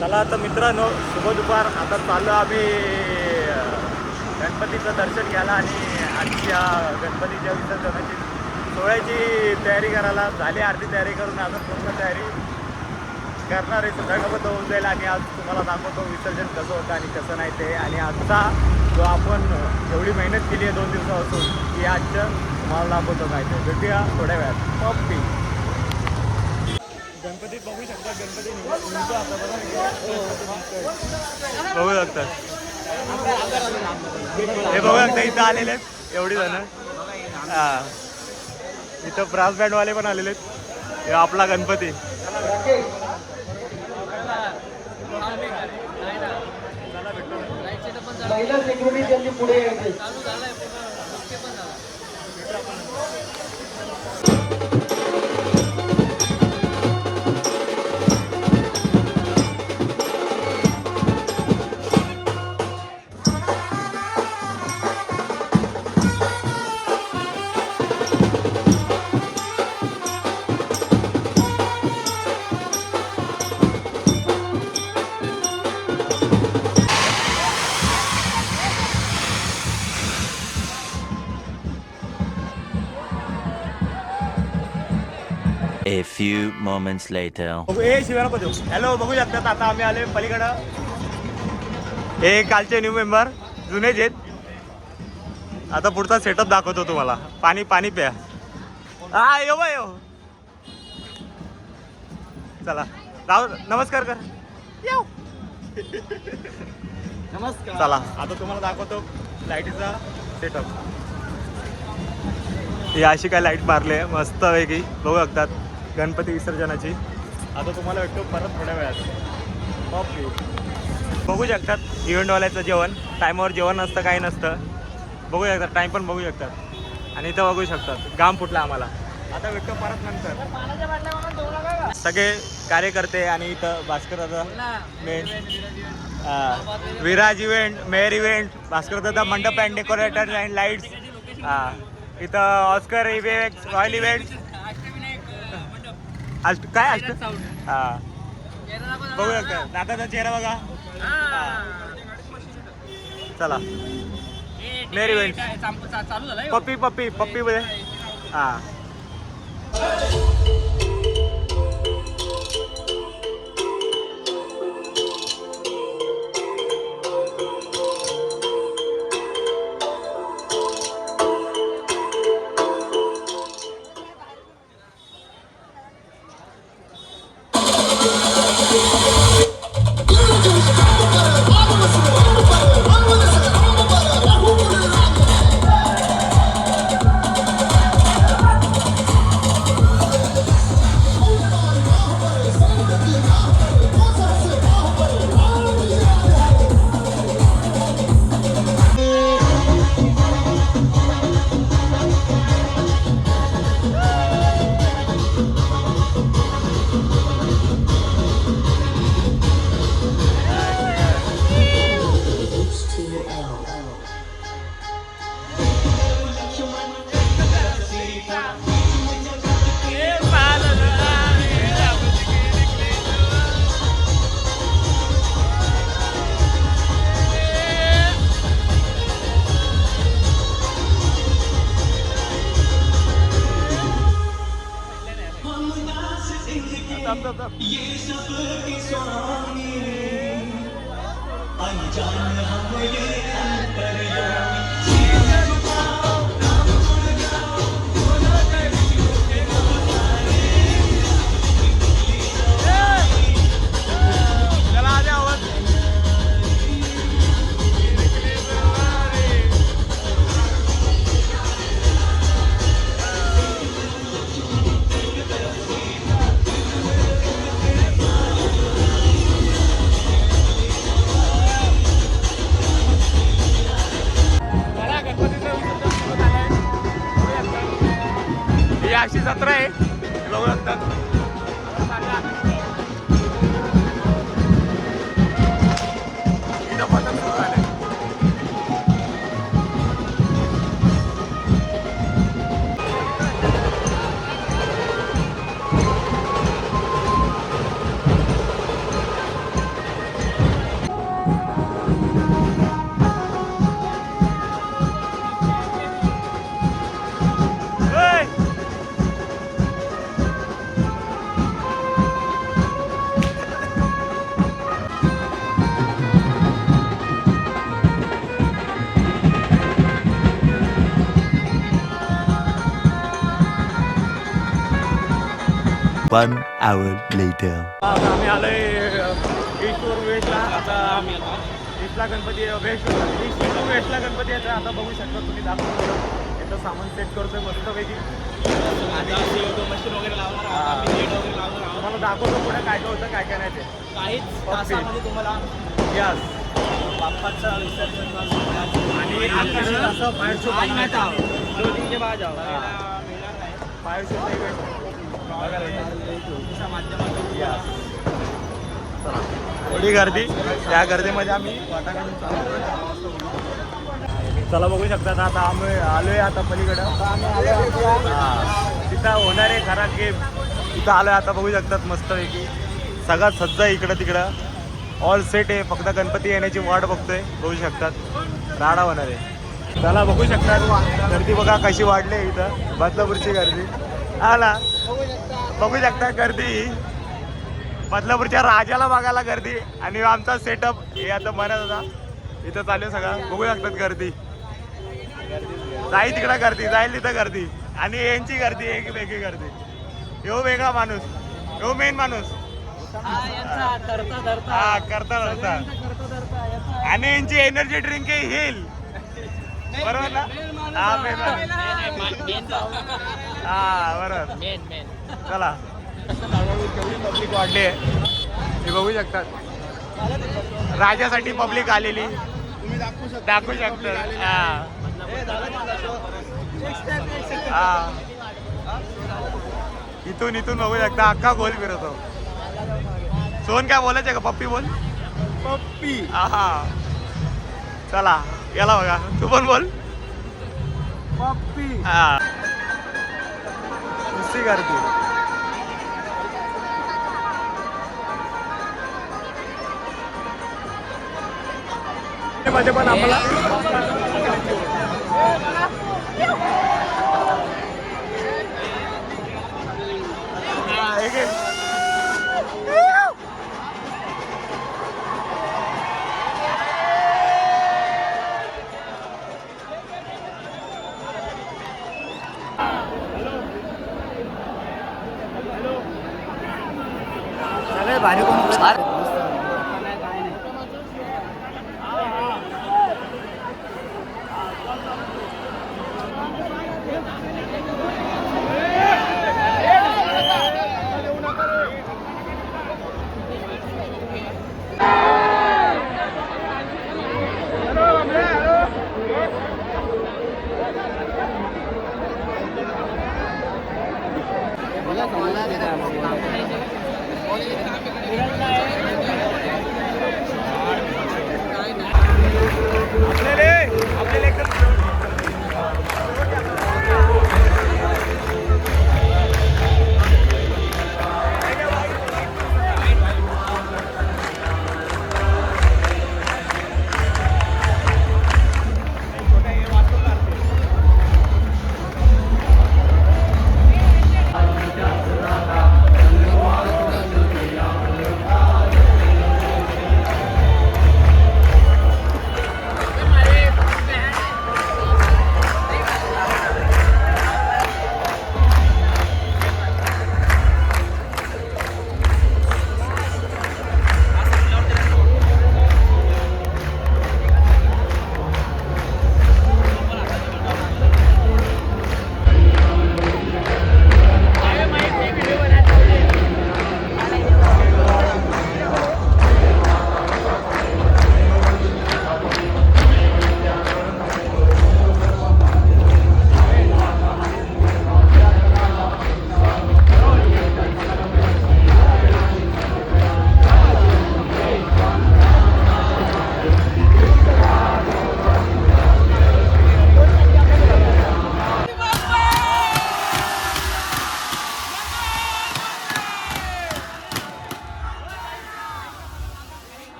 चला तर मित्रांनो शुभ दुपार. आता चाललो आम्ही गणपतीचं दर्शन घ्यायला आणि आजच्या गणपतीच्या विसर्जनाची सोहळ्याची तयारी करायला झाली अर्धी तयारी करून अजून पूर्ण तयारी करणार आहे. संध्याकाळपर्यंत होऊन जाईल आणि आज तुम्हाला दाखवतो विसर्जन कसं होतं आणि कसं नाही ते. आणि आजचा जो आपण एवढी मेहनत केली आहे दोन दिवसापासून की आजचं तुम्हाला दाखवतो काय ते. भेटूया थोड्या वेळात. पप्पी बघू शकता गणपती बघा शकता. हे बघू शकता इथं आलेले आहेत एवढी जण. हा. इथं ब्रास बँडवाले पण आलेले आहेत. हे आपला गणपती. पुढे moments later. बघू ए पण देऊ. हॅलो बघू शकतात आता आम्ही आले पलीकडं. हे कालचे न्यू मेंबर जुनेच आहेत आता पुढचा सेटअप दाखवतो तुम्हाला. पाणी पाणी प्या. हा यो बा यो. चला. राव नमस्कार कर. येऊ नमस्कार. चला. आता तुम्हाला दाखवतो लाईटीचा सेटअप ही अशी काय लाइट मारले मस्त वेगळी बघू शकतात. गणपती विसर्जनाची. आता तुम्हाला भेटतो परत थोड्या वेळात. ओके. बघू शकतात इव्हेंटवाल्याचं जेवण. टायमावर जेवण नसतं काही नसतं. बघू शकतात टाईम पण बघू शकतात. आणि इथं बघू शकतात. गाम फुटला आम्हाला. आता भेटतो परत नंतर. सगळे कार्यकर्ते आणि इथं भास्कर दादा मेन हा. विराज इव्हेंट मेयर इव्हेंट भास्कर दादा मंडप अँड डेकोरेटर अँड लाईट्स हा. इथं ऑस्कर इव्हेंट रॉयल इव्हेंट अष्ट काय अष्ट हा. बघू शकता दादाचा चेहरा बघा. हा. चला. मेयर इव्हेंट पप्पी पप्पी पप्पी मध्ये हा. She's just looking so ही अशी जत्रा आहे. बघू One hour later. आम्ही आलोय ईस्टवर वेस्टला आता आम्ही ईस्टला गणपती ईस्ट टू वेस्टला गणपती यायचा आता बघू शकता तुम्ही दाखवतो याचं सामान सेट करतोय मस्तपैकी. आणि मशीन वगैरे लावणार तुम्हाला दाखवतो पुढे काय काय होतं काय काय नाही ते. काहीच तासामध्ये तुम्हाला यस बाप्पाचं विसर्जन आणि असं बाहेर शो शो थोडी गर्दी. त्या गर्दीमध्ये आम्ही चला बघू शकता आता आम्ही आलोय आता पलीकडं. तिथं होणार आहे खरा गेम. तिथं आलोय आता बघू शकतात मस्तपैकी. सगळा सज्ज इकडं तिकडं. ऑल सेट आहे. फक्त गणपती येण्याची वाट बघतोय. बघू शकतात. राडा होणार आहे. चला बघू शकतात. गर्दी बघा कशी वाढली आहे इथं. बदलापूरची गर्दी. आला. बघू शकता गर्दी. बदलापूरच्या राजाला बघायला गर्दी. आणि आमचा सेटअप हे आता म्हणत होता. इथं चालू आहे सगळं. बघू शकतात गर्दी. जाईल तिकडं गर्दी. जाईल तिथं गर्दी. आणि यांची गर्दी एक वेगळी गर्दी. ह्यो वेगळा माणूस. ह्यो मेन माणूस. हा करता करता धरता. आणि यांची एनर्जी ड्रिंक हिल. बरोबर ना? हा मेन हा बरोबर. Main main. चला. केवढी पब्लिक वाढली आहे. हे बघू शकतात. राजासाठी पब्लिक आलेली. दाखवू शकतात. हा. इथून इथून बघू शकता. अख्खा गोल फिरवतो. सोन काय बोलायचं का? पप्पी बोल. पप्पी. हा. चला याला बघा. तू पण बोल. पप्पी. हा. नुसती गर्दी मध्ये पण आम्हाला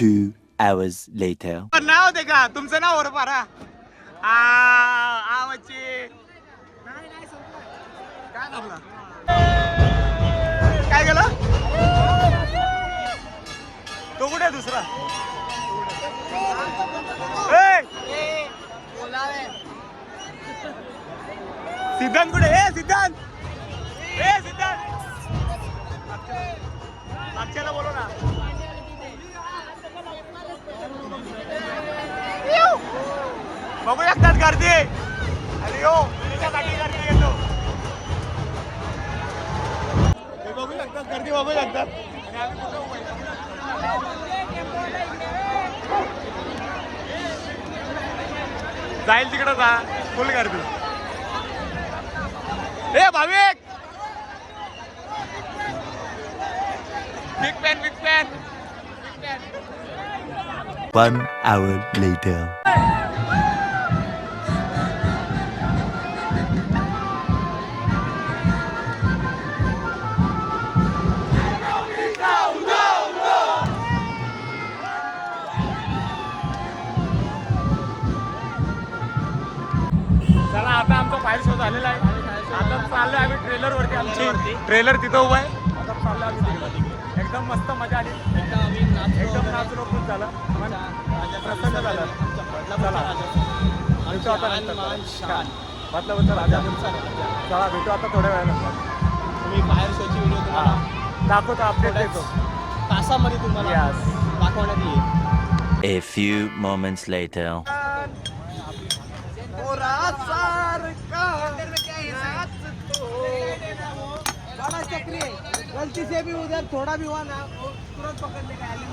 Two hours later. पण नाव दे का? तुमचं नाव वर पारा आ आवाचे काय झालं? काय गेलं तो कुठे आहे दुसरा? ए! सिद्धांत कुठे? ए सिद्धांत! ए सिद्धांत! अक्षयला बोलो ना. बघू शकतात गर्दी अरे हो त्याच्यासाठी गर्दी येतो हे बघू शकतात गर्दी बघू शकतात. आणि आम्ही कुठं जाईल तिकडं जा फुल गर्दी. ए भाविक! Big pan big pan One hour later. चला आता आमचा फायर शो झालेला आहे. आता चाललोय आम्ही ट्रेलर वरती आमची. ट्रेलर तिथं उभा आहे. प्रसन्न झालं. चला. भेटू आता नंतर म्हटलं होतं राजा. चला भेटू आता थोड्या वेळानंतर. तुम्ही बाहेर शोची व्हिडिओ हा. दाखवतो अपडेट देतो. तासामध्ये तुम्हाला. दाखवण्यात येईल. A few moments later. है गलती से भी उधर थोड़ा भी हुआ ना तुरंत पकड़ने का है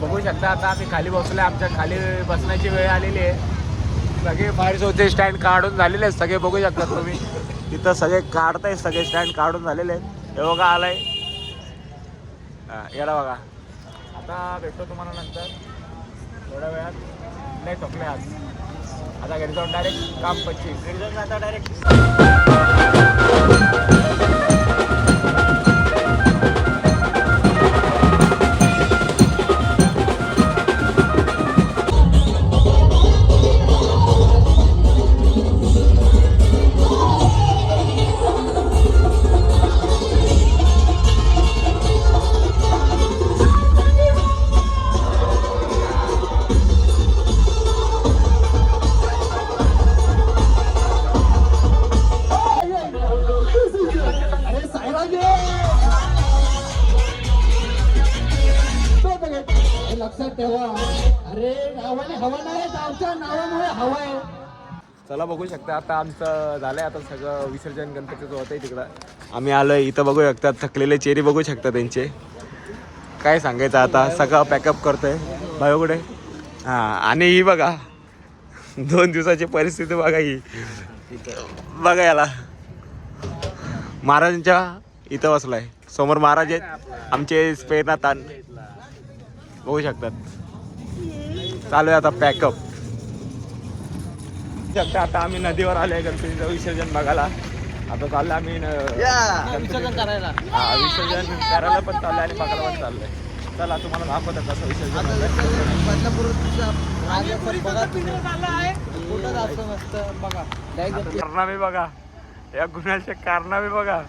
बघू शकता आता आम्ही खाली बसलोय आमच्या खाली बसण्याची वेळ आलेली आहे. सगळे बाहेर शोचे स्टँड काढून झालेले आहेत सगळे बघू शकता तुम्ही. तिथं सगळे काढताय सगळे स्टँड काढून झालेले आहेत. हे बघा आलाय. येडा बघा. आता भेटतो तुम्हाला नंतर. थोड्या वेळात. नाही थकले आज. आता घरी जाऊन डायरेक्ट काम पच्ची घरी जाऊन आता डायरेक्ट मला बघू शकता आता आमचं झालंय आता सगळं विसर्जन गणपतीचं होतंय तिकडं. आम्ही आलोय इथं बघू शकता थकलेले चेहरे बघू शकता त्यांचे. काय सांगायचं आता सगळं पॅकअप करतोय. भाऊ कुठे? हां आणि ही बघा दोन दिवसाची परिस्थिती बघा ही. बघा याला. महाराजांच्या इथं बसलाय. समोर महाराज आहेत आमचे स्पेरना ताण बघू शकतात. चालू आहे आता पॅकअप आता आम्ही नदीवर आलोय गणपतीचं विसर्जन बघायला. आता चाललं आम्ही न- विसर्जन करायला. हा, विसर्जन करायला पण चाललंय आणि बघायला पण चाललंय. चला तुम्हाला दाखवतात कसं विसर्जन होतंय. कुठं जायचं मस्त बघा. आता कारनामे बघा. या गुन्ह्याचे कारनामे बघा.